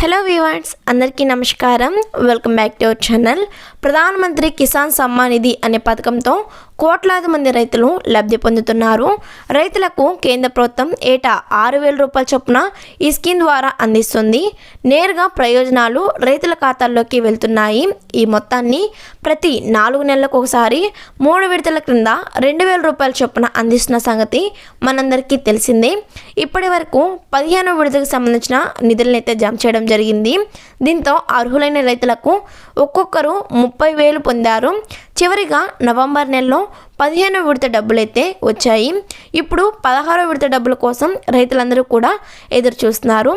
Hello viewers అందరికీ నమస్కారం. Welcome back to our channel ప్రధానమంత్రి కిసాన్ సమ్మాన్ నిధి అనే పథకంతో కోట్లాది మంది రైతులు లబ్ధి పొందుతున్నారు. రైతులకు కేంద్ర ప్రభుత్వం ఏటా ఆరు వేల రూపాయల చొప్పున ఈ స్కీమ్ ద్వారా అందిస్తుంది. నేరుగా ప్రయోజనాలు రైతుల ఖాతాల్లోకి వెళ్తున్నాయి. ఈ మొత్తాన్ని ప్రతి నాలుగు నెలలకు ఒకసారి మూడు విడతల క్రింద రెండు వేల రూపాయల చొప్పున అందిస్తున్న సంగతి మనందరికీ తెలిసిందే. ఇప్పటి వరకు పదిహేను విడతకు సంబంధించిన నిధులనైతే జమ చేయడం జరిగింది. దీంతో అర్హులైన రైతులకు ఒక్కొక్కరు ముప్పై వేలు పొందారు. చివరిగా నవంబర్ నెలలో పదిహేను విడత డబ్బులైతే వచ్చాయి. ఇప్పుడు పదహారో విడత డబ్బుల కోసం రైతులందరూ కూడా ఎదురు చూస్తున్నారు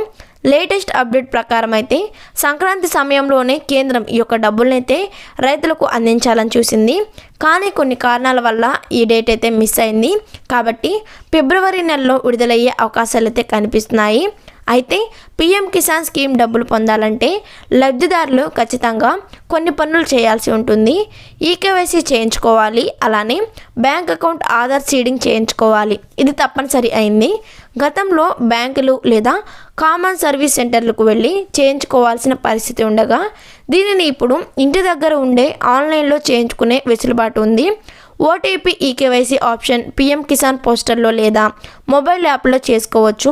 లేటెస్ట్ అప్డేట్ ప్రకారం అయితే సంక్రాంతి సమయంలోనే కేంద్రం ఈ యొక్క డబ్బులనైతే రైతులకు అందించాలని చూసింది. కానీ కొన్ని కారణాల వల్ల ఈ డేట్ అయితే మిస్ అయింది. కాబట్టి ఫిబ్రవరి నెలలో విడుదలయ్యే అవకాశాలు అయితే కనిపిస్తున్నాయి. అయితే పీఎం కిసాన్ స్కీమ్ డబ్బులు పొందాలంటే లబ్ధిదారులు ఖచ్చితంగా కొన్ని పనులు చేయాల్సి ఉంటుంది. ఈకేవైసీ చేయించుకోవాలి. అలానే బ్యాంక్ అకౌంట్ ఆధార్ సీడింగ్ చేయించుకోవాలి. ఇది తప్పనిసరి అయింది. గతంలో బ్యాంకులు లేదా కామన్ సర్వీస్ సెంటర్లకు వెళ్ళి చేయించుకోవాల్సిన పరిస్థితి ఉండగా దీనిని ఇప్పుడు ఇంటి దగ్గర ఉండే ఆన్లైన్లో చేయించుకునే వెసులుబాటు ఉంది. OTP eKYC option PM Kisan పోస్టర్లో లేదా మొబైల్ యాప్లో చేసుకోవచ్చు.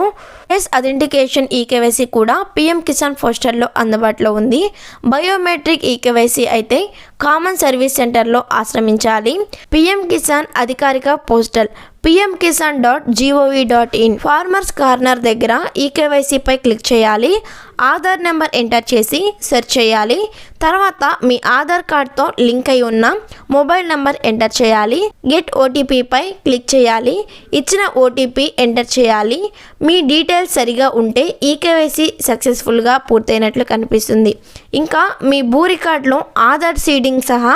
ఎస్ అథెంటికేషన్ ఈకేవైసీ కూడా పిఎం కిసాన్ పోస్టర్లో అందుబాటులో ఉంది. బయోమెట్రిక్ ఈకేవైసీ అయితే కామన్ సర్వీస్ సెంటర్లో ఆశ్రమించాలి. పిఎం కిసాన్ అధికారిక portal PM Kisan dot gov dot in farmers corner దగ్గర ఈకేవైసీపై క్లిక్ చేయాలి. ఆధార్ నెంబర్ ఎంటర్ చేసి సెర్చ్ చేయాలి. తర్వాత మీ ఆధార్ కార్డ్తో లింక్ అయి ఉన్న మొబైల్ నెంబర్ ఎంటర్ చేయాలి. గెట్ ఓటీపీపై క్లిక్ చేయాలి. ఇచ్చిన ఓటీపీ ఎంటర్ చేయాలి. మీ డీటెయిల్స్ సరిగా ఉంటే ఈకేవైసీ సక్సెస్ఫుల్గా పూర్తయినట్లు కనిపిస్తుంది. ఇంకా మీ భూ రికార్డులో ఆధార్ సీడింగ్ సహా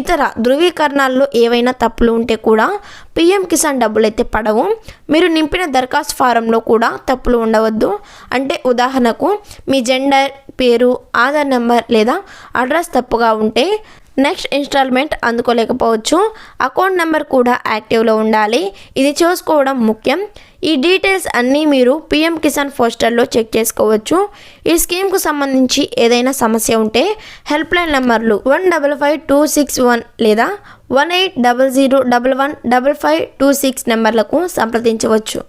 ఇతర ధృవీకరణాల్లో ఏవైనా తప్పులు ఉంటే కూడా పిఎం కిసాన్ డబ్బులు అయితే పడవు. మీరు నింపిన దరఖాస్తు ఫారంలో కూడా తప్పులు ఉండవద్దు. అంటే ఉదాహరణకు మీ జెండర్ పేరు ఆధార్ నెంబర్ లేదా అడ్రస్ తప్పుగా ఉంటే నెక్స్ట్ ఇన్స్టాల్మెంట్ అందుకోలేకపోవచ్చు. అకౌంట్ నెంబర్ కూడా యాక్టివ్లో ఉండాలి. ఇది చూసుకోవడం ముఖ్యం. ఈ డీటెయిల్స్ అన్నీ మీరు పిఎం కిసాన్ పోస్టర్లో చెక్ చేసుకోవచ్చు. ఈ స్కీమ్కు సంబంధించి ఏదైనా సమస్య ఉంటే హెల్ప్ లైన్ నెంబర్లు one double five two six one లేదా one eight double zero double one double five two six నెంబర్లకు సంప్రదించవచ్చు.